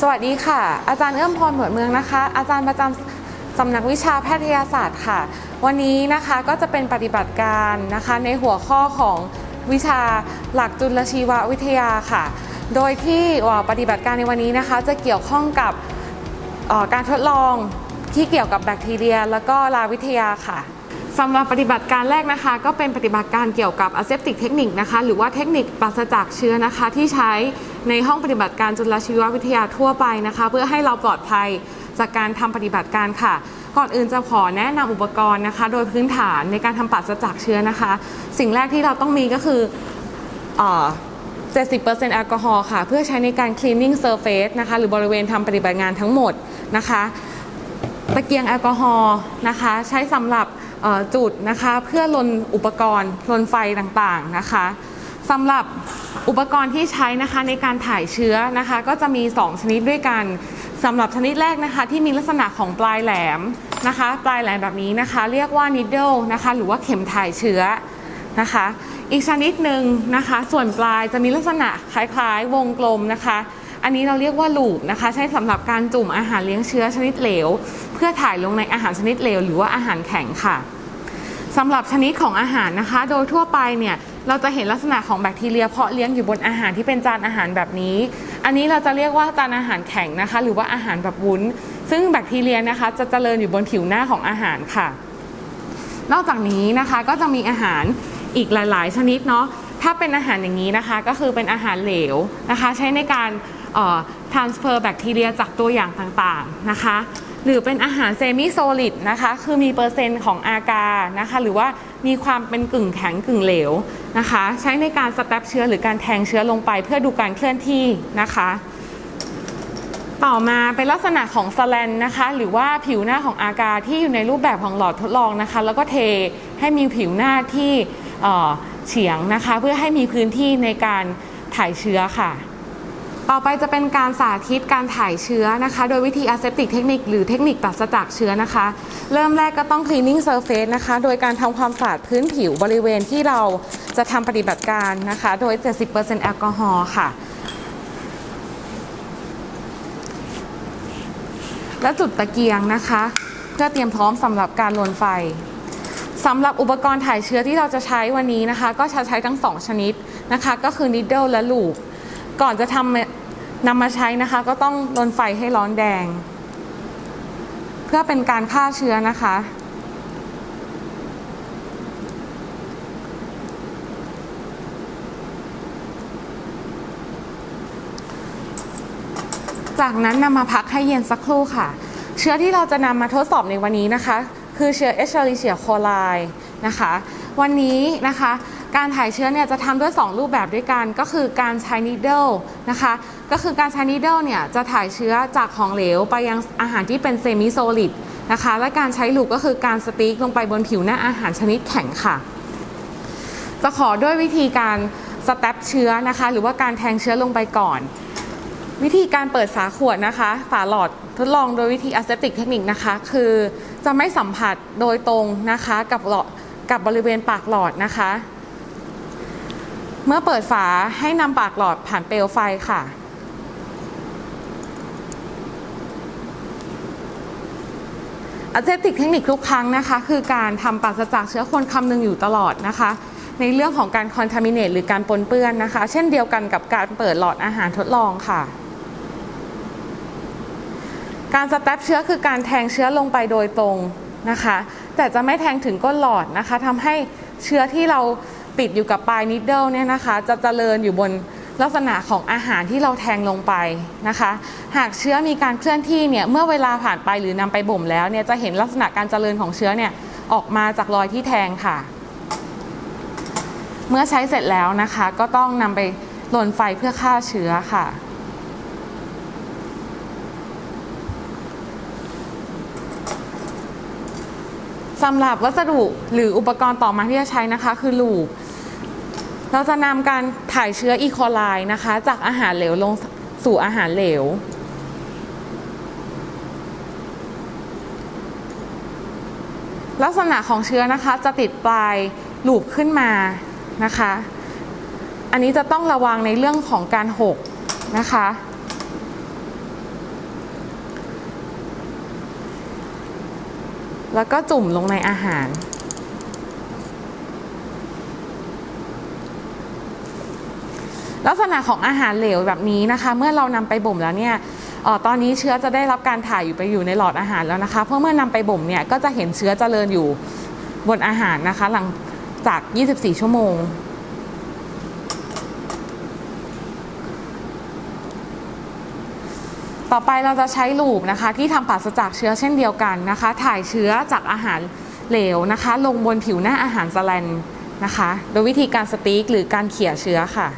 สวัสดีค่ะ อาจารย์เอื้อมพรหมือนเมืองนะคะ อาจารย์ประจำสำนักวิชาแพทยศาสตร์ค่ะ วันนี้นะคะก็จะเป็นปฏิบัติการนะคะในหัวข้อของวิชาหลักจุลชีววิทยาค่ะ โดยที่ปฏิบัติการในวันนี้นะคะ จะเกี่ยวข้องกับการทดลองที่เกี่ยวกับแบคทีเรีย แล้วก็ลาวิทยาค่ะ สำหรับปฏิบัติการแรกนะคะ ก็เป็นปฏิบัติการเกี่ยวกับ aseptic technique นะคะ หรือว่าเทคนิคปราศจากเชื้อนะคะ ที่ใช้ในห้องปฏิบัติการจุลชีววิทยาทั่วไปนะคะ เพื่อให้เราปลอดภัยจากการทำปฏิบัติการค่ะ ก่อนอื่นจะขอแนะนำอุปกรณ์นะคะ โดยพื้นฐานในการทำปราศจากเชื้อนะคะ สิ่งแรกที่เราต้องมีก็คือเอ่อ70%แอลกอฮอล์ค่ะ เพื่อใช้ในการ cleaning surface นะคะ หรือบริเวณทำปฏิบัติงานทั้งหมดนะคะ ตะเกียงแอลกอฮอล์นะคะ ใช้สำหรับ จุดนะคะเพื่อลนอุปกรณ์ลนไฟต่างๆนะคะสำหรับอุปกรณ์ที่ใช้นะคะในการถ่ายเชื้อนะคะ ก็จะมี 2 ชนิดด้วยกันสำหรับชนิดแรกนะคะ ที่มีลักษณะของปลายแหลมนะคะ ปลายแหลมแบบนี้นะคะ เรียกว่า needle นะคะหรือว่าเข็มถ่ายเชื้อนะคะ อีกชนิดหนึ่งนะคะ ส่วนปลายจะมีลักษณะคล้ายๆ วงกลมนะคะ อันนี้เราเรียกว่าลูปนะคะ ใช้สำหรับการจุ่มอาหารเลี้ยงเชื้อชนิดเหลว เพื่อถ่ายลงในอาหารชนิดเหลว หรือว่าอาหารแข็งค่ะสำหรับชนิดของอาหารนะคะ โดยทั่วไปเนี่ยเราจะเห็นลักษณะของแบคทีเรียเพาะเลี้ยงอยู่บนอาหารที่เป็นจานอาหารแบบนี้ อันนี้เราจะเรียกว่าจานอาหารแข็งนะคะ หรือว่าอาหารแบบวุ้น ซึ่งแบคทีเรียนะคะจะเจริญอยู่บนผิวหน้าของอาหารค่ะ นอกจากนี้นะคะก็จะมีอาหารอีกหลาย ๆ ชนิดเนาะ ถ้าเป็นอาหารอย่างนี้นะคะ ก็คือเป็นอาหารเหลวนะคะ ใช้ในการ transfer แบคทีเรียจากตัวอย่างต่างๆนะคะ หรือเป็นอาหารเซมิโซลิดนะคะ คือมีเปอร์เซ็นต์ของอากานะคะ หรือว่ามีความเป็นกึ่งแข็งกึ่งเหลวนะคะ ใช้ในการสแตปเชื้อหรือการแทงเชื้อลงไปเพื่อดูการเคลื่อนที่นะคะต่อมาเป็นลักษณะของสแลนนะคะ หรือว่าผิวหน้าของอากาที่อยู่ในรูปแบบของหลอดทดลองนะคะ แล้วก็เทให้มีผิวหน้าที่เฉียงนะคะ เพื่อให้มีพื้นที่ในการถ่ายเชื้อค่ะ ต่อไปจะเป็นการสาธิตการถ่ายเชื้อนะคะ โดยวิธี aseptic technique หรือเทคนิคปราศจากเชื้อนะคะ เริ่มแรกก็ต้อง cleaning surface นะคะ โดยการทำความสะอาดพื้นผิวบริเวณที่เราจะทำปฏิบัติการนะคะ โดย 70%แอลกอฮอล์ค่ะ และจุดตะเกียงนะคะ เพื่อเตรียมพร้อมสำหรับการลนไฟสำหรับอุปกรณ์ถ่ายเชื้อที่เราจะใช้วันนี้นะคะ ก็จะใช้ทั้ง 2 ชนิดนะคะ ก็คือ needle และ loop ก่อนจะทำนำมาใช้นะคะ ก็ต้องลนไฟให้ร้อนแดง เพื่อเป็นการฆ่าเชื้อนะคะ จากนั้นนำมาพักให้เย็นสักครู่ค่ะ เชื้อที่เราจะนำมาทดสอบในวันนี้นะคะ คือเชื้อ Escherichia coli นะคะ วันนี้นะคะ การถ่ายเชื้อเนี่ยจะทำด้วย 2 รูปแบบด้วยกัน ก็คือการใช้ needle นะคะ ก็คือการใช้ needle เนี่ยจะถ่ายเชื้อจากของเหลวไปยังอาหารที่เป็น semi solid นะคะ และการใช้ลูกก็คือการสติ๊กลงไปบนผิวหน้าอาหารชนิดแข็งค่ะ จะขอด้วยวิธีการสแตปเชื้อนะคะ หรือว่าการแทงเชื้อลงไปก่อน วิธีการเปิดฝาขวดนะคะ ฝาหลอดทดลองโดยวิธี aseptic technique นะคะ คือจะไม่สัมผัสโดยตรงนะคะกับหลอดกับบริเวณปากหลอดนะคะ เมื่อเปิดฝาให้นำปากหลอดผ่านเปลวไฟค่ะ aseptic technique ทุกครั้งนะคะ คือการทำปราศจากเชื้อคนคำนึงอยู่ตลอดนะคะ ในเรื่องของการ contaminate หรือการปนเปื้อนนะคะ เช่นเดียวกันกับการเปิดหลอดอาหารทดลองค่ะ การสแตปเชื้อคือการแทงเชื้อลงไปโดยตรงนะคะ แต่จะไม่แทงถึงก้นหลอดนะคะทำให้เชื้อที่เรา ปิดอยู่กับปลายนิดเดิลเนี่ยนะคะ จะเจริญอยู่บนลักษณะของอาหารที่เราแทงลงไปนะคะ หากเชื้อมีการเคลื่อนที่เนี่ยเมื่อเวลาผ่านไปหรือนำไปบ่มแล้วเนี่ยจะเห็นลักษณะการเจริญของเชื้อเนี่ยออกมาจากรอยที่แทงค่ะ เมื่อใช้เสร็จแล้วนะคะ ก็ต้องนำไปลนไฟเพื่อฆ่าเชื้อค่ะ สำหรับวัสดุหรืออุปกรณ์ต่อมาที่จะใช้นะคะ คือลูป เราจะนำการถ่ายเชื้ออีโคไลนะคะ จากอาหารเหลวลงสู่อาหารเหลว ลักษณะของเชื้อนะคะจะติดปลายหลูบขึ้นมานะคะ อันนี้จะต้องระวังในเรื่องของการหกนะคะ แล้วก็จุ่มลงในอาหาร ลักษณะของอาหารเหลวแบบนี้นะคะ เมื่อเรานำไปบ่มแล้วเนี่ยออตอนนี้เชื้อจะได้รับการถ่ายอยู่ไปอยู่ในหลอดอาหารแล้วนะคะ เพราะเมื่อนำไปบ่มเนี่ยก็จะเห็นเชื้อเจริญอยู่บนอาหารนะคะ หลังจาก 24 ชั่วโมง ต่อไปเราจะใช้ลูปนะคะ ที่ทำปราศจากเชื้อเช่นเดียวกันนะคะ ถ่ายเชื้อจากอาหารเหลวนะคะ ลงบนผิวหน้าอาหารสแลนนะคะ โดยวิธีการสตีกหรือการเขี่ยเชื้อค่ะ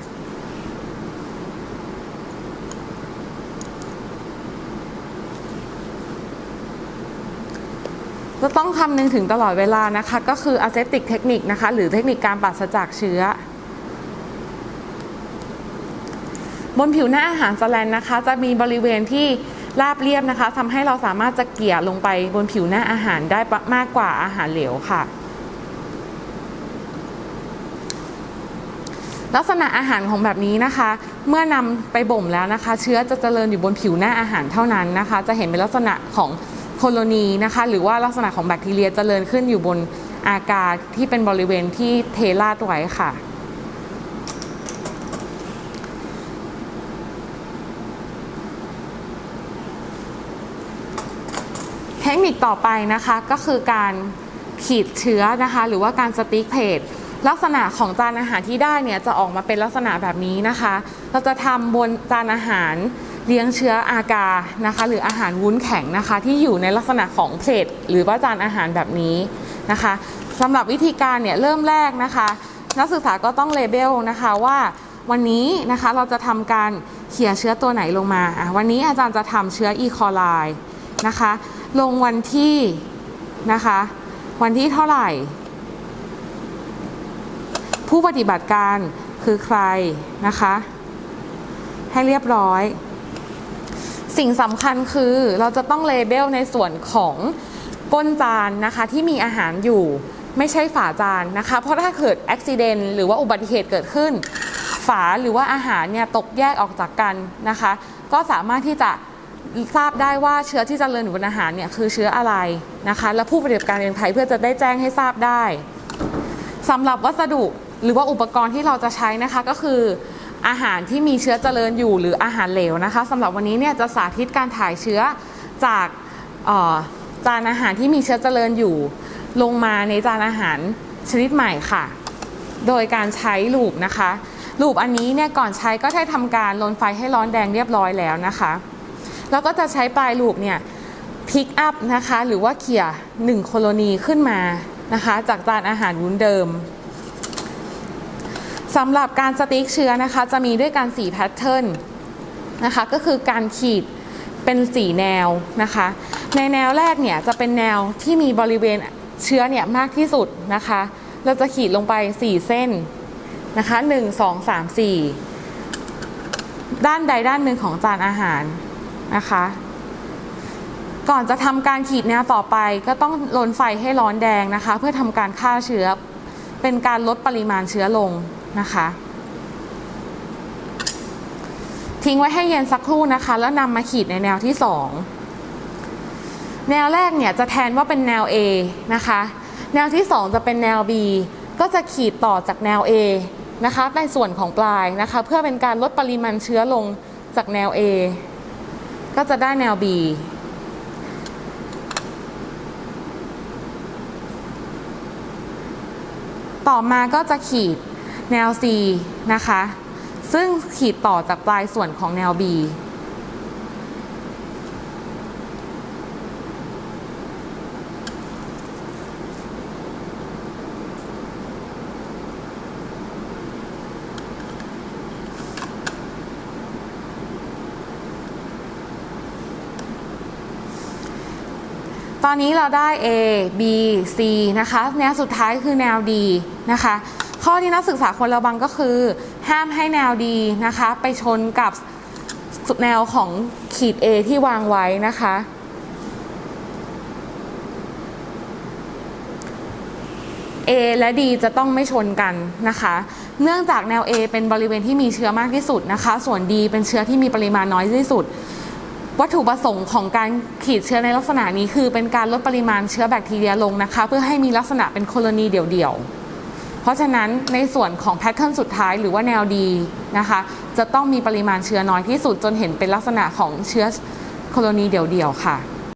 จะต้องคำนึงถึงตลอดเวลานะคะ ก็คือ aseptic technique นะคะ หรือเทคนิคการปราศจากเชื้อ บนผิวหน้าอาหารสแลนนะคะ จะมีบริเวณที่ราบเรียบนะคะทำให้เราสามารถจะเกี่ยลงไปบนผิวหน้าอาหารได้มากกว่าอาหารเหลวค่ะ ลักษณะอาหารของแบบนี้นะคะ เมื่อนำไปบ่มแล้วนะคะ เชื้อจะเจริญอยู่บนผิวหน้าอาหารเท่านั้นนะคะ จะเห็นเป็นลักษณะของ โคโลนีนะคะหรือว่าลักษณะของแบคทีเรียเจริญขึ้นอยู่บนอากาศที่เป็นบริเวณที่เทราดไว้ค่ะ เทคนิคต่อไปนะคะก็คือการขีดเชื้อนะคะ หรือว่าการสติ๊กเพจลักษณะของจานอาหารที่ได้เนี่ยจะออกมาเป็นลักษณะแบบนี้นะคะ เราจะทำบนจานอาหาร เลี้ยงเชื้ออากานะคะ หรืออาหารวุ้นแข็งนะคะ ที่อยู่ในลักษณะของเพลทหรือว่าจานอาหารแบบนี้นะคะสำหรับวิธีการเนี่ยเริ่มแรกนะคะ นักศึกษาก็ต้องเลเบลนะคะว่าวันนี้นะคะเราจะทำการเขี่ยเชื้อตัวไหนลงมาอะวันนี้อาจารย์จะทำเชื้ออีคอไลนะคะ ลงวันที่นะคะ วันที่เท่าไหร่ ผู้ปฏิบัติการคือใครนะคะ ให้เรียบร้อย สิ่งสำคัญคือเราจะต้องเลเบลในส่วนของก้นจานนะคะที่มีอาหารอยู่ไม่ใช่ฝาจานนะคะ เพราะถ้าเกิดอุบิเหตุหรือว่าอุบัติเหตุเกิดขึ้น ฝาหรือว่าอาหารเนี่ยตกแยกออกจากกันนะคะ ก็สามารถที่จะทราบได้ว่าเชื้อที่จเจริญอยู่บนอาหารเนี่ยคือเชื้ออะไรนะคะ และผู้ปฏิบัติการเป็นใครเพื่อจะได้แจ้งให้ทราบได้สำหรับวัสดุหรือว่าอุปกรณ์ที่เราจะใช้นะคะก็คือ อาหารที่มีเชื้อเจริญอยู่หรืออาหารเหลวนะคะสำหรับวันนี้เนี่ยจะสาธิตการถ่ายเชื้อจากจานอาหารที่มีเชื้อเจริญอยู่ ลงมาในจานอาหารชนิดใหม่ค่ะ โดยการใช้ลูปนะคะลูปอันนี้เนี่ยก่อนใช้ก็ได้ทำการลนไฟให้ร้อนแดงเรียบร้อยแล้วนะคะ แล้วก็จะใช้ปลายลูปเนี่ยพิกอัพนะคะหรือว่าเขี่ยหนึ่งโคโลนีขึ้นมานะคะ จากจานอาหารวุ้นเดิม สำหรับการสติ๊กเชื้อนะคะ จะมีด้วยการ4แพทเทิร์นนะคะก็คือการขีดเป็น4แนวนะคะ ในแนวแรกเนี่ยจะเป็นแนวที่มีบริเวณเชื้อเนี่ยมากที่สุดนะคะ เราจะขีดลงไป 4 เส้นนะคะ 1 2 3 4 ด้านใดด้านหนึ่งของจานอาหารนะคะ ก่อนจะทำการขีดแนวต่อไปก็ต้องลนไฟให้ร้อนแดงนะคะ เพื่อทำการฆ่าเชื้อ เป็นการลดปริมาณเชื้อลง นะคะ ทิ้งไว้ให้เย็นสักครู่นะคะ แล้วนำมาขีดในแนวที่2แนวแรกเนี่ยจะแทนว่าเป็นแนว A นะคะ แนวที่2จะเป็นแนว B ก็จะขีดต่อจากแนว A นะคะในส่วนของปลายนะคะ เพื่อเป็นการลดปริมาณเชื้อลงจากแนว A ก็จะได้แนว B ต่อมาก็จะขีด แนว C นะคะ ซึ่งขีดต่อจากปลายส่วนของแนว B ตอนนี้เราได้ A B C นะคะ แนวสุดท้ายคือแนว D นะคะ ข้อที่นักศึกษาควรระวังก็คือ ห้ามให้แนว D นะคะ ไปชนกับแนวของขีด A ที่วางไว้นะคะ A และ D จะต้องไม่ชนกันนะคะ เนื่องจากแนว A เป็นบริเวณที่มีเชื้อมากที่สุดนะคะ ส่วน D เป็นเชื้อที่มีปริมาณน้อยที่สุด วัตถุประสงค์ของการขีดเชื้อในลักษณะนี้คือเป็นการลดปริมาณเชื้อแบคทีเรียลงนะคะ เพื่อให้มีลักษณะเป็นโคโลนีเดี่ยวๆ เพราะฉะนั้นในส่วนของแพทเทิร์นสุดท้ายหรือว่าแนวดีนะคะ จะต้องมีปริมาณเชื้อน้อยที่สุดจนเห็นเป็นลักษณะของเชื้อโคโลนีเดี่ยวๆค่ะ